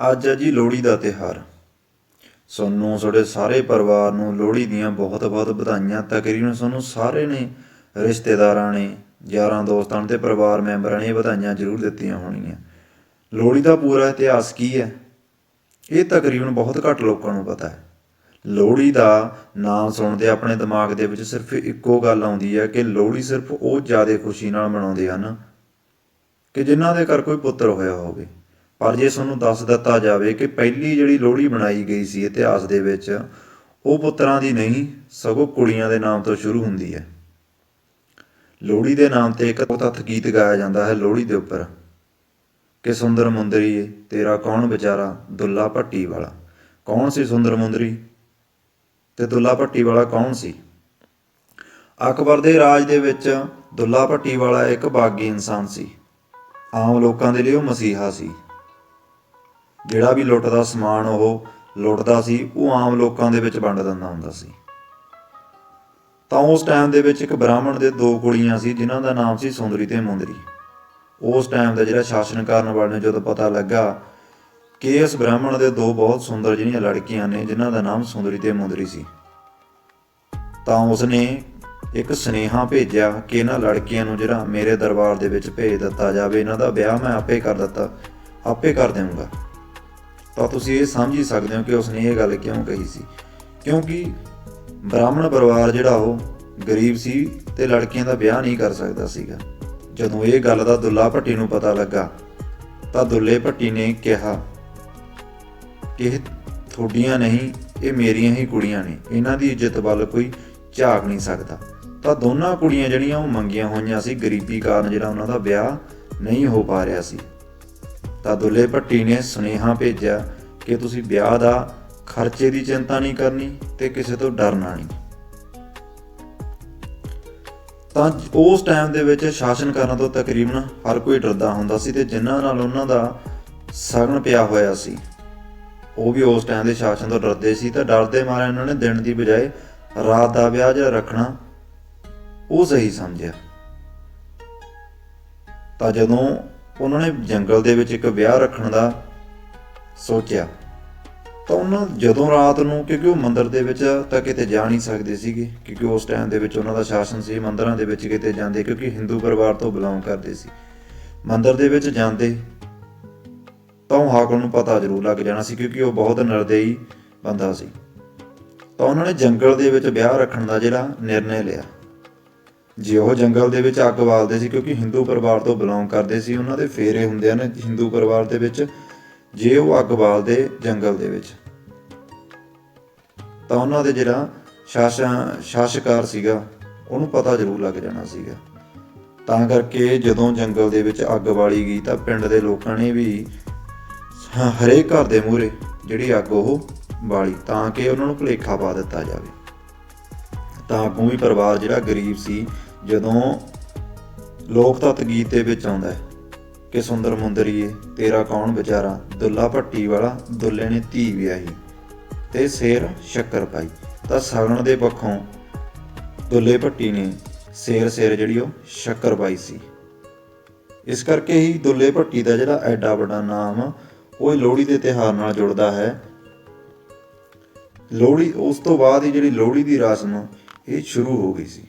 ਅੱਜ ਹੈ ਜੀ ਲੋਹੜੀ ਦਾ ਤਿਹਾਰ ਸਾਨੂੰ ਤੁਹਾਡੇ ਸਾਰੇ ਪਰਿਵਾਰ ਨੂੰ ਲੋਹੜੀ ਦੀਆਂ ਬਹੁਤ-ਬਹੁਤ ਵਧਾਈਆਂ। ਤਕਰੀਬਨ ਸਾਨੂੰ ਸਾਰੇ ਨੇ, ਰਿਸ਼ਤੇਦਾਰਾਂ ਨੇ, ਯਾਰਾਂ ਦੋਸਤਾਂ ਨੇ ਤੇ ਪਰਿਵਾਰ ਮੈਂਬਰਾਂ ਨੇ ਵਧਾਈਆਂ ਜ਼ਰੂਰ ਦਿੱਤੀਆਂ ਹੋਣਗੀਆਂ ਲੋਹੜੀ ਦਾ ਪੂਰਾ ਇਤਿਹਾਸ ਕੀ ਹੈ? ਇਹ ਤਕਰੀਬਨ ਬਹੁਤ ਘੱਟ ਲੋਕਾਂ ਨੂੰ ਪਤਾ ਹੈ। ਲੋਹੜੀ ਦਾ ਨਾਮ ਸੁਣਦੇ ਆਪਣੇ ਦਿਮਾਗ ਦੇ ਵਿੱਚ ਸਿਰਫ ਇੱਕੋ ਗੱਲ ਆਉਂਦੀ ਹੈ ਕਿ ਲੋਹੜੀ ਸਿਰਫ ਉਹ ਜ਼ਿਆਦਾ ਖੁਸ਼ੀ ਨਾਲ ਮਨਾਉਂਦੇ ਹਨ ਕਿ ਜਿਨ੍ਹਾਂ ਦੇ ਘਰ ਕੋਈ ਪੁੱਤਰ ਹੋਇਆ ਹੋਵੇ। ਪਰ ਜੇ ਤੁਹਾਨੂੰ ਦੱਸ ਦਿੱਤਾ ਜਾਵੇ ਕਿ ਪਹਿਲੀ ਜਿਹੜੀ ਲੋਹੜੀ ਬਣਾਈ ਗਈ ਸੀ ਇਤਿਹਾਸ ਦੇ ਵਿੱਚ, ਉਹ ਪੁੱਤਰਾਂ ਦੀ ਨਹੀਂ, ਸਗੋਂ ਕੁੜੀਆਂ ਦੇ ਨਾਮ ਤੋਂ ਸ਼ੁਰੂ ਹੁੰਦੀ ਹੈ। ਲੋਹੜੀ ਦੇ ਨਾਮ ਤੇ ਇੱਕ ਤੱਥ ਗੀਤ ਗਾਇਆ ਜਾਂਦਾ ਹੈ ਲੋਹੜੀ ਦੇ ਉੱਪਰ। ਕਿ ਸੁੰਦਰ ਮੁੰਦਰੀਏ ਤੇਰਾ ਕੌਣ ਵਿਚਾਰਾ? ਦੁੱਲਾ ਭੱਟੀ ਵਾਲਾ। ਕੌਣ ਸੀ ਸੁੰਦਰ ਮੁੰਦਰੀ? ਤੇ ਦੁੱਲਾ ਭੱਟੀ ਵਾਲਾ ਕੌਣ ਸੀ? ਅਕਬਰ ਦੇ ਰਾਜ ਦੇ ਵਿੱਚ ਦੁੱਲਾ ਭੱਟੀ ਵਾਲਾ ਇੱਕ ਬਾਗੀ ਇਨਸਾਨ ਸੀ। ਆਮ ਲੋਕਾਂ ਦੇ ਲਈ ਉਹ ਮਸੀਹਾ ਸੀ। ਜਿਹੜਾ ਵੀ ਲੁੱਟਦਾ ਸਮਾਨ ਉਹ ਲੁੱਟਦਾ ਸੀ, ਉਹ ਆਮ ਲੋਕਾਂ ਦੇ ਵਿੱਚ ਵੰਡ ਦਿੰਦਾ ਹੁੰਦਾ ਸੀ। ਤਾਂ ਉਸ ਟਾਈਮ ਦੇ ਵਿੱਚ ਇੱਕ ਬ੍ਰਾਹਮਣ ਦੇ ਦੋ ਕੁੜੀਆਂ ਸੀ, ਜਿਨ੍ਹਾਂ ਦਾ ਨਾਮ ਸੀ ਸੁੰਦਰੀ ਤੇ ਮੁੰਦਰੀ। ਉਸ ਟਾਈਮ ਦਾ ਜਿਹੜਾ ਸ਼ਾਸਨ ਕਰਨ ਵਾਲੇ ਨੂੰ ਜਦੋਂ ਪਤਾ ਲੱਗਾ ਕਿ ਇਸ ਬ੍ਰਾਹਮਣ ਦੇ ਦੋ ਬਹੁਤ ਸੁੰਦਰ ਜਿਹੜੀਆਂ ਲੜਕੀਆਂ ਨੇ, ਜਿਨ੍ਹਾਂ ਦਾ ਨਾਮ ਸੁੰਦਰੀ ਤੇ ਮੁੰਦਰੀ ਸੀ। ਤਾਂ ਉਸਨੇ ਇੱਕ ਸੁਨੇਹਾ ਭੇਜਿਆ ਕਿ ਇਹਨਾਂ ਲੜਕੀਆਂ ਨੂੰ ਜਿਹੜਾ ਮੇਰੇ ਦਰਬਾਰ ਦੇ ਵਿੱਚ ਭੇਜ ਦਿੱਤਾ ਜਾਵੇ, ਇਹਨਾਂ ਦਾ ਵਿਆਹ ਮੈਂ ਆਪੇ ਕਰ ਦਿੱਤਾ, ਆਪੇ ਕਰ ਦੇਵਾਂਗਾ। ਤਾਂ ਤੁਸੀਂ ਇਹ ਸਮਝ ਹੀ ਸਕਦੇ ਹੋ ਕਿ ਉਸਨੇ ਇਹ ਗੱਲ ਕਿਉਂ ਕਹੀ ਸੀ। ਕਿਉਂਕਿ ਬ੍ਰਾਹਮਣ ਪਰਿਵਾਰ ਜਿਹੜਾ ਉਹ ਗਰੀਬ ਸੀ ਤੇ ਲੜਕੀਆਂ ਦਾ ਵਿਆਹ ਨਹੀਂ ਕਰ ਸਕਦਾ ਸੀਗਾ। ਜਦੋਂ ਇਹ ਗੱਲ ਦਾ ਦੁੱਲਾ ਭੱਟੀ ਨੂੰ ਪਤਾ ਲੱਗਾ, ਤਾਂ ਦੁੱਲੇ ਭੱਟੀ ਨੇ ਕਿਹਾ, ਕਿ ਇਹ ਤੁਹਾਡੀਆਂ ਨਹੀਂ, ਇਹ ਮੇਰੀਆਂ ਹੀ ਕੁੜੀਆਂ ਨੇ। ਇਹਨਾਂ ਦੀ ਇੱਜ਼ਤ ਵੱਲ ਕੋਈ ਝਾਕ ਨਹੀਂ ਸਕਦਾ। ਤਾਂ ਦੋਨਾਂ ਕੁੜੀਆਂ ਜਿਹੜੀਆਂ ਉਹ ਮੰਗੀਆਂ ਹੋਈਆਂ ਸੀ, ਗਰੀਬੀ ਕਾਰਨ ਜਿਹੜਾ ਉਹਨਾਂ ਦਾ ਵਿਆਹ ਨਹੀਂ ਹੋ ਪਾ ਰਿਹਾ ਸੀ। ਤਾਂ ਦੁੱਲੇ ਭੱਟੀ ਨੇ ਸੁਨੇਹਾ ਭੇਜਿਆ ਕਿ ਤੁਸੀਂ ਵਿਆਹ ਦਾ ਖਰਚੇ ਦੀ ਚਿੰਤਾ ਨਹੀਂ ਕਰਨੀ ਤੇ ਕਿਸੇ ਤੋਂ ਡਰਨਾ ਨਹੀਂ। ਤਾਂ ਉਸ ਟਾਈਮ ਦੇ ਵਿੱਚ ਸ਼ਾਸਨ ਕਰਨ ਤੋਂ ਤਕਰੀਬਨ ਹਰ ਕੋਈ ਡਰਦਾ ਹੁੰਦਾ ਸੀ ਤੇ ਜਿਨ੍ਹਾਂ ਨਾਲ ਉਹਨਾਂ ਦਾ ਸਗਨ ਪਿਆ ਹੋਇਆ ਸੀ, ਉਹ ਵੀ ਉਸ ਟਾਈਮ ਦੇ ਸ਼ਾਸਨ ਤੋਂ ਡਰਦੇ ਸੀ ਤਾਂ ਡਰਦੇ ਮਾਰੇ ਉਹਨਾਂ ਨੇ ਦਿਨ ਦੀ ਬਜਾਏ ਰਾਤ ਦਾ ਵਿਆਹ ਜਿਹੜਾ ਰੱਖਣਾ, ਉਹ ਸਹੀ ਸਮਝਿਆ। ਤਾਂ ਜਦੋਂ ਉਹਨਾਂ ਨੇ ਜੰਗਲ ਦੇ ਵਿੱਚ ਇੱਕ ਵਿਆਹ ਰੱਖਣ ਦਾ ਸੋਚਿਆ। ਤਾਂ ਉਹਨਾਂ ਜਦੋਂ ਰਾਤ ਨੂੰ, ਕਿਉਂਕਿ ਉਹ ਮੰਦਿਰ ਦੇ ਵਿੱਚ ਤਾਂ ਕਿਤੇ ਜਾ ਨਹੀਂ ਸਕਦੇ ਸੀਗੇ, ਕਿਉਂਕਿ ਉਸ ਟਾਈਮ ਦੇ ਵਿੱਚ ਉਹਨਾਂ ਦਾ ਸ਼ਾਸਨ ਸੀ, ਮੰਦਿਰਾਂ ਦੇ ਵਿੱਚ ਕਿਤੇ ਜਾਂਦੇ, ਕਿਉਂਕਿ ਹਿੰਦੂ ਪਰਿਵਾਰ ਤੋਂ ਬਿਲੋਂਗ ਕਰਦੇ ਸੀ। ਮੰਦਿਰ ਦੇ ਵਿੱਚ ਜਾਂਦੇ, ਤਾਂ ਉਹ ਹਾਕਮ ਨੂੰ ਪਤਾ ਜ਼ਰੂਰ ਲੱਗ ਜਾਣਾ ਸੀ, ਕਿਉਂਕਿ ਉਹ ਬਹੁਤ ਨਿਰਦਈ ਬੰਦਾ ਸੀ। ਤਾਂ ਉਹਨਾਂ ਨੇ ਜੰਗਲ ਦੇ ਵਿੱਚ ਵਿਆਹ ਰੱਖਣ ਦਾ ਜਿਹੜਾ ਨਿਰਣੇ ਲਿਆ। ਜੇ ਉਹ ਜੰਗਲ ਦੇ ਵਿੱਚ ਅੱਗ ਬਾਲਦੇ ਸੀ, ਕਿਉਂਕਿ ਹਿੰਦੂ ਪਰਿਵਾਰ ਤੋਂ ਬਿਲੋਂਗ ਕਰਦੇ ਸੀ, ਉਹਨਾਂ ਦੇ ਫੇਰੇ ਹੁੰਦੇ ਹਨ ਹਿੰਦੂ ਪਰਿਵਾਰ ਦੇ ਵਿੱਚ, ਜੇ ਉਹ ਅੱਗ ਬਾਲਦੇ ਜੰਗਲ ਦੇ ਵਿੱਚ। ਤਾਂ ਉਹਨਾਂ ਦੇ ਜਿਹੜਾ ਸ਼ਾਸਨ ਸ਼ਾਸਕਾਰ ਸੀਗਾ, ਉਹਨੂੰ ਪਤਾ ਜ਼ਰੂਰ ਲੱਗ ਜਾਣਾ ਸੀਗਾ। ਤਾਂ ਕਰਕੇ ਜਦੋਂ ਜੰਗਲ ਦੇ ਵਿੱਚ ਅੱਗ ਬਾਲੀ ਗਈ, ਤਾਂ ਪਿੰਡ ਦੇ ਲੋਕਾਂ ਨੇ ਵੀ ਹਰੇਕ ਘਰ ਦੇ ਮੂਹਰੇ ਜਿਹੜੀ ਅੱਗ ਉਹ ਬਾਲੀ, ਤਾਂ ਕਿ ਉਹਨਾਂ ਨੂੰ ਭੁਲੇਖਾ ਪਾ ਦਿੱਤਾ ਜਾਵੇ। ਤਾਂ ਅੱਗੋਂ ਵੀ ਪਰਿਵਾਰ ਜਿਹੜਾ ਗਰੀਬ ਸੀ ਜਦੋਂ ਲੋਕ ਤੱਤ ਗੀਤ ਦੇ ਵਿੱਚ ਆਉਂਦਾ ਹੈ ਕਿ ਸੁੰਦਰ ਮੁੰਦਰੀਏ, ਤੇਰਾ ਕੌਣ ਵਿਚਾਰਾ? ਦੁੱਲਾ ਭੱਟੀ ਵਾਲਾ, ਦੁੱਲੇ ਨੇ ਧੀ ਵਿਆਹੀ ਤੇ ਸਿਰ ਸ਼ੱਕਰ ਪਾਈ। ਤਾਂ ਸਗਣ ਦੇ ਪੱਖੋਂ ਦੁੱਲੇ ਭੱਟੀ ਨੇ ਸਿਰ ਸਿਰ ਜਿਹੜੀ ਉਹ ਸ਼ੱਕਰ ਪਾਈ ਸੀ। ਇਸ ਕਰਕੇ ਹੀ ਦੁੱਲੇ ਭੱਟੀ ਦਾ ਜਿਹੜਾ ਐਡਾ ਵੱਡਾ ਨਾਮ ਉਹ ਲੋਹੜੀ ਦੇ ਤਿਉਹਾਰ ਨਾਲ ਜੁੜਦਾ ਹੈ। ਲੋਹੜੀ, ਉਸ ਤੋਂ ਬਾਅਦ ਹੀ ਜਿਹੜੀ ਲੋਹੜੀ ਦੀ ਰਸਮ, ਇਹ ਸ਼ੁਰੂ ਹੋ ਗਈ ਸੀ।